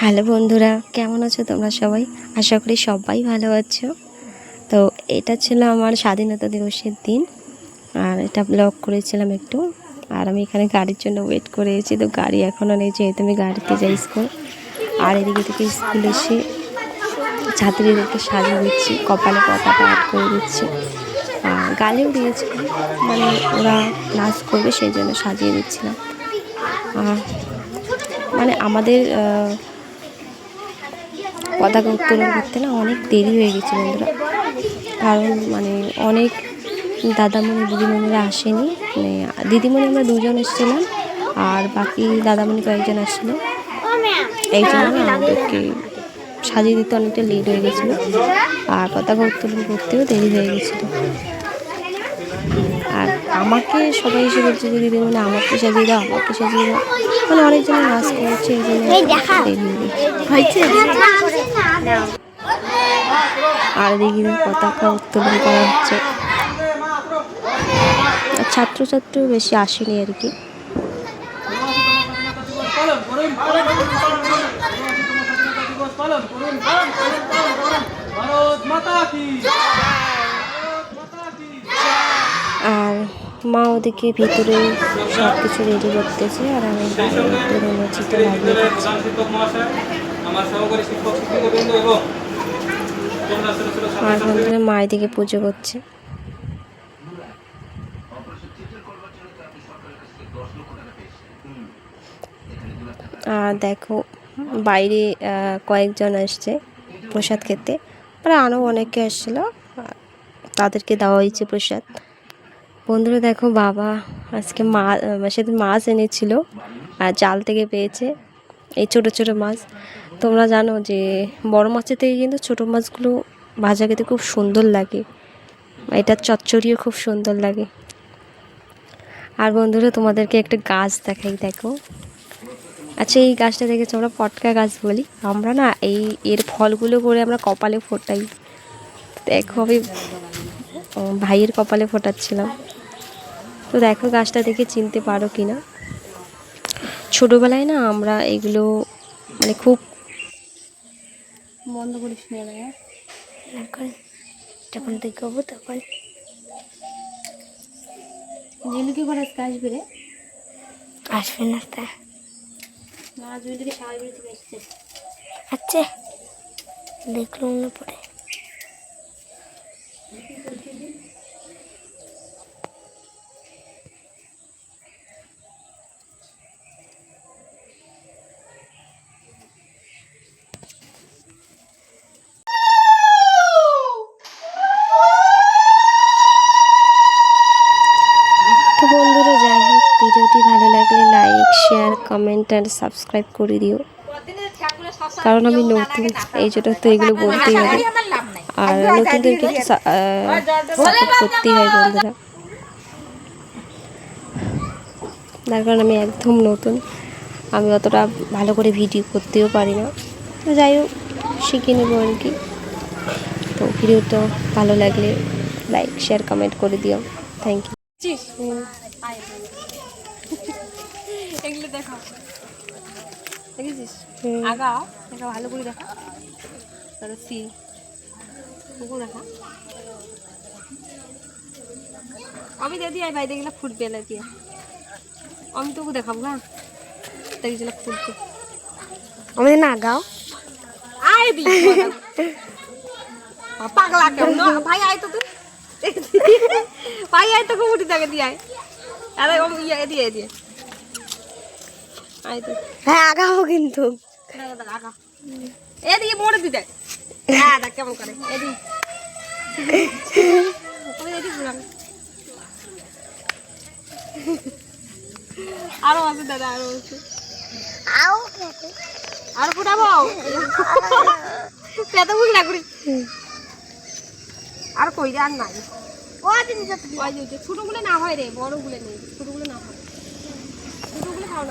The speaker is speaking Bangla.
হ্যালো বন্ধুরা, কেমন আছো তোমরা সবাই? আশা করি সবাই ভালো আছো। তো এটা ছিল আমার স্বাধীনতা দিবসের দিন, আর এটা ব্লগ করেছিলাম একটু। আর আমি এখানে গাড়ির জন্য ওয়েট করে এসেছি তো গাড়ি এখনও নেই, যেহেতু আমি গাড়িতে যাই স্কুল আর এদিকে থেকে স্কুল এসে ছাত্রীদেরকে সাজিয়ে দিচ্ছি, কপালে পতাকা আট করে দিচ্ছি। আর গালিও দিয়েছি মানে ওরা নাচ করবে, সেই জন্য সাজিয়ে দিচ্ছিলাম। মানে আমাদের পতাকা উত্তোলন করতে না অনেক দেরি হয়ে গেছে বন্ধুরা। কারণ মানে অনেক দাদামণি, দিদিমণিরা আসেনি। মানে দিদিমণি আমরা দুজন এসেছিলাম আর বাকি দাদামণি কয়েকজন আসছিল এই জন্য আমাদেরকে সাজিয়ে দিতে অনেকটা লেট হয়ে গেছিল। আর পতাকা উত্তোলন করতেও দেরি হয়ে গেছিল। আমাকে সবাই এসে বলছে যে দিদিমণি আমাকে সাজিয়ে দাও আমাকে সাজিয়ে দাও। মানে অনেকজন নাচ করছে এই জন্য আর এদিকে পতাকা উত্তোলন করা হচ্ছে। আর ছাত্রছাত্রীও বেশি আসেনি আর কি। আর মা ওদিকে ভিতরে সব কিছু রেডি করতেছে আর আমি আর বন্ধুরা মা এদিকে পুজো করছে। আর দেখো, বাইরে কয়েকজন আসছে প্রসাদ খেতে। ওরা আরও অনেকে আসছিল তাদেরকে দেওয়া হয়েছে প্রসাদ। বন্ধুরা দেখো বাবা আজকে মা সেদিন মাছ এনেছিল আর জাল থেকে পেয়েছে এই ছোট ছোট মাছ। তোমরা জানো যে বড় মাছের থেকে কিন্তু ছোট মাছগুলো ভাজা খেতে খুব সুন্দর লাগে। এটা চচ্চড়িও খুব সুন্দর লাগে। আর বন্ধুরা তোমাদেরকে একটা গাছ দেখাই, দেখো। আচ্ছা এই গাছটা দেখেছ? আমরা পটকা গাছ বলি। আমরা না এই এর ফলগুলো করে আমরা কপালে ফোটাই। দেখো আমি ভাইয়ের কপালে ফোটাচ্ছিলাম। তো দেখো গাছটা দেখে চিনতে পারো কি না। ছোটোবেলায় না আমরা এগুলো মানে খুব বন্ধ করিস এখন যখন দেখব তখন। জিলুকি করে আজকে আসবে রে? আসবে না তা। না জুয়েলিকে থেকে আচ্ছা দেখলাম না পরে। শেয়ার কমেন্ট আর সাবস্ক্রাইব করে দিও। কারণ আমি নতুন এই জন্য তো এগুলো বলতেই হবে আর নতুনদেরকে একটু সাপোর্ট করতেই হয় বন্ধুরা। তার কারণ আমি একদম নতুন। আমি অতটা ভালো করে ভিডিও করতেও পারি না। তো যাই হোক শিখে নেব আর কি। তো ভিডিওটা ভালো লাগলে লাইক শেয়ার কমেন্ট করে দিও। থ্যাংক ইউ এগুলো দেখো দেখেছিস? আগা দেখা ভালো করে দেখা। তাহলে সি। কুকুর দেখা। আমি দিদি আই ভাই দেখলে ফুটবে এলা দিয়ে আমি তোকে দেখাবো হ্যাঁ? দেখেছিল ফুটবে। আমাদের না গাও। আয় দি পাগলা কেমন ভাই আয় তো তুই। ভাই আয় তো কুমুটি দেখে দিয়ে আয়। আরে দিয়ে দিয়ে তুই হ্যাঁ আগাবো কিন্তু। এদিকে মোড়ে দি দেখ হ্যাঁ দেখ কেমন করে। এদিকে। আরও আছে দাদা আরও আছে। আরও ফুটাবো? পেতে বুঝি না করি আর কই রে আর নাই। যে ছোটগুলো না হয় রে বড় বড়গুলো নেই। ছোটগুলো না হয় ছোটগুলো খাও না আমি খেয়ে রে হয় না ছোটগুলো কোন